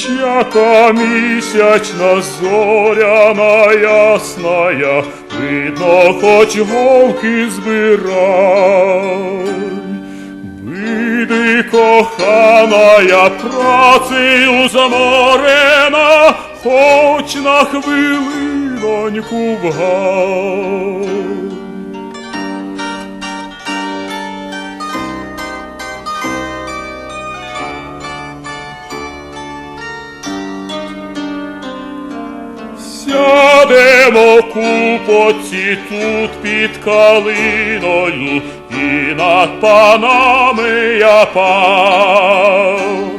яка місячна зоряна ясная, видно, хоч голки збирай. Биди, коханая, працею заморена, хоч на хвилиноньку вгай. Сядемо купоці тут під калиною, і над панами я пан.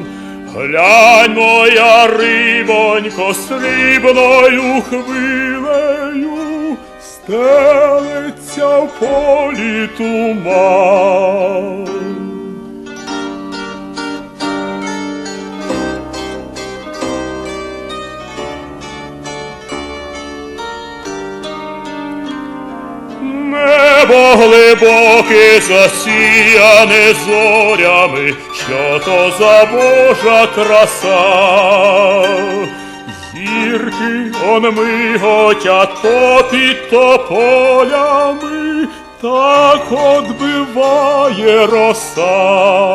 Глянь, моя рибонько, срібною хвилею, стелиться в полі туман. Небо глибоке засіяне зорями, що то за Божа краса. Зірки он миготять попід тополями, так отбиває роса.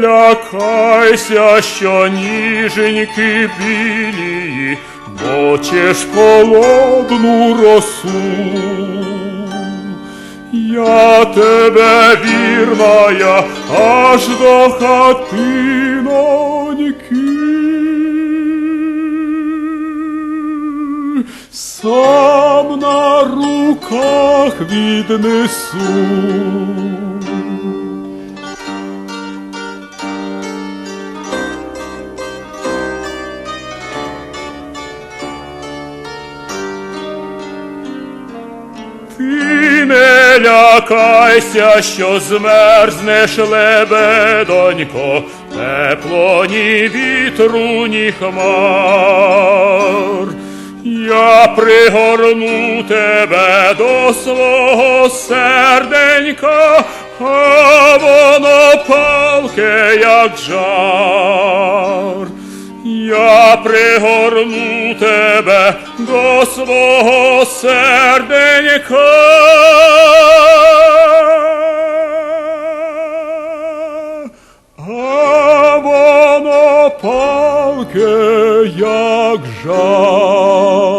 Лякайся, що ніженьки білії, бочеш холодну росу. Я тебе вірная аж до хатиноньки. Сам на руках віднесу. Ти не лякайся, що змерзнеш лебедонько, тепло ні вітру, ні хмар. Я пригорну тебе до свого серденька, а воно палке, як жар. Я пригорну тебе до свого серденька. А воно палке, як жар.